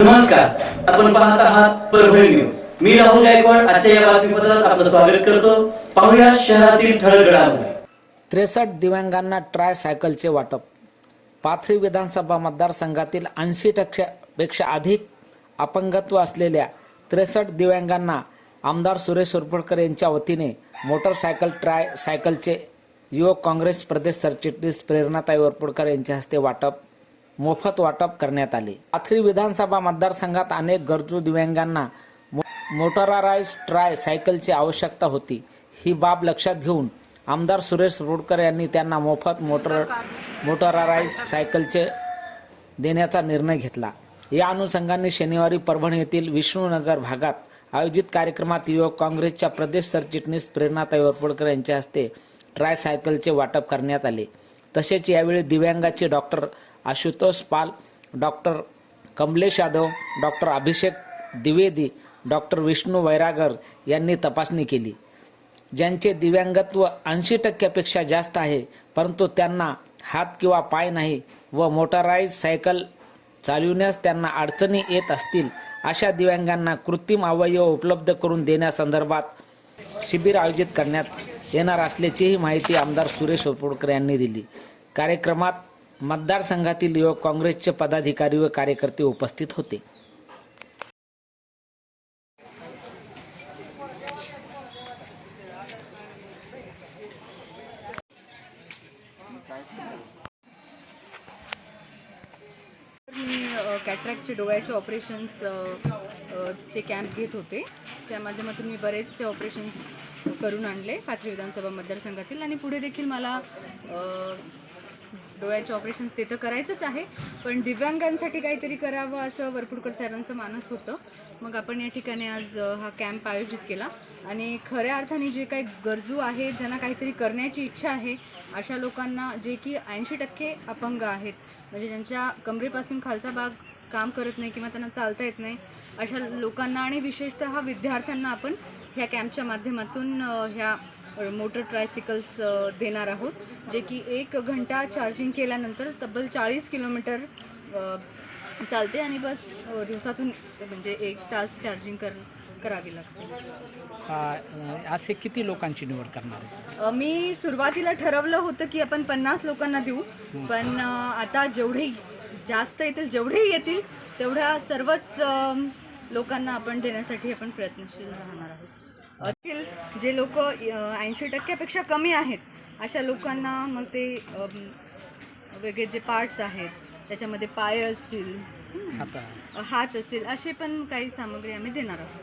नमस्कार. आपण पाहत आहात परभणी न्यूज. मी राहुल गायकवाड. आजच्या या बातमीपत्रात आपलं स्वागत करतो. पाहूया शहरातील ठळक घडामोडी त्रेसष्ट दिव्यांगांना ट्राय सायकलचे वाटप. पाथरी विधानसभा मतदारसंघातील ऐंशी टक्क्यापेक्षा अधिक अपंगत्व असलेल्या त्रेसष्ट दिव्यांगांना आमदार सुरेश उरपडकर यांच्या वतीने मोटरसायकल ट्राय सायकलचे युवक काँग्रेस प्रदेश सरचिटणीस प्रेरणाताई वरपुडकर यांच्या हस्ते वाटप. मोफत वाटप करण्यात आले. पाथरी विधानसभा मतदारसंघात अनेक गरजू दिव्यांगांना मो- ट्राय सायकलची आवश्यकता होती. ही बाब लक्षात घेऊन आमदार सुरेश रोडकर यांनी त्यांना मोफत मोटर मोटराराईज सायकलचे देण्याचा निर्णय घेतला. या अनुषंगाने शनिवारी परभणी येथील विष्णुनगर भागात आयोजित कार्यक्रमात युवक काँग्रेसच्या प्रदेश सरचिटणीस प्रेरणाताई वरपुडकर यांच्या हस्ते ट्राय सायकलचे वाटप करण्यात आले. तसेच यावेळी दिव्यांगाचे doctor Ashutosh Pal doctor Kamlesh Yadav doctor Abhishek Dwivedi doctor Vishnu Vairagar यांनी तपासणी केली. ज्यांचे दिव्यांगत्व ऐंशी टक्क्यापेक्षा जास्त आहे परंतु त्यांना हात किंवा पाय नाही व मोटाराईज सायकल चालविण्यास त्यांना अडचणी येत असतील अशा दिव्यांगांना कृत्रिम अवयव उपलब्ध करून देण्यासंदर्भात शिबिर आयोजित करण्यात येणार असल्याचीही माहिती आमदार सुरेश ओरपुडकर यांनी दिली. कार्यक्रमात मतदारसंघातील युवक काँग्रेसचे पदाधिकारी व कार्यकर्ते उपस्थित होते. मी कॅट्रॅक्टचे डोळ्याचे ऑपरेशन्स चे कॅम्प घेत होते. त्या माध्यमातून मी बरेचसे ऑपरेशन्स करून आणले पाथरी विधानसभा मतदारसंघातील आणि पुढे देखील मला डोळ्याचे ऑपरेशन्स ते तर करायचंच आहे पण दिव्यांगांसाठी काहीतरी करावं असं वरपुडकर साहेबांचं मानस होतं. मग आपण या ठिकाणी आज हा कॅम्प आयोजित केला. आणि खऱ्या अर्थाने जे काही गरजू आहे ज्यांना काहीतरी करण्याची इच्छा आहे अशा लोकांना जे की ऐंशी टक्के अपंग आहेत. म्हणजे ज्यांच्या कमरेपासून खालचा भाग काम करत नाही किंवा त्यांना चालता येत नाही अशा लोकांना आणि विशेषतः विद्यार्थ्यांना आपण ह्या कॅम्पच्या माध्यमातून ह्या मोटर ट्रायसिकल्स देणार आहोत जे की एक घंटा चार्जिंग केल्यानंतर तब्बल चाळीस किलोमीटर चालते आणि बस दिवसातून म्हणजे एक तास चार्जिंग कर करावी लागते. असे किती लोकांची निवड करणार मी सुरुवातीला ठरवलं होतं की आपण पन्नास लोकांना देऊ पण आता जेवढे जास्त येतील जेवढेही येतील तेवढ्या सर्वच लोकांना आपण देण्यासाठी आपण प्रयत्नशील राहणार आहोत. अखिल जे लोक ऐंशी टक्क्यापेक्षा कमी आहेत अशा लोकांना मग ते वेगळे जे पार्ट्स आहेत त्याच्यामध्ये पाय असतील हात असेल असे पण काही सामग्री आम्ही देणार आहोत.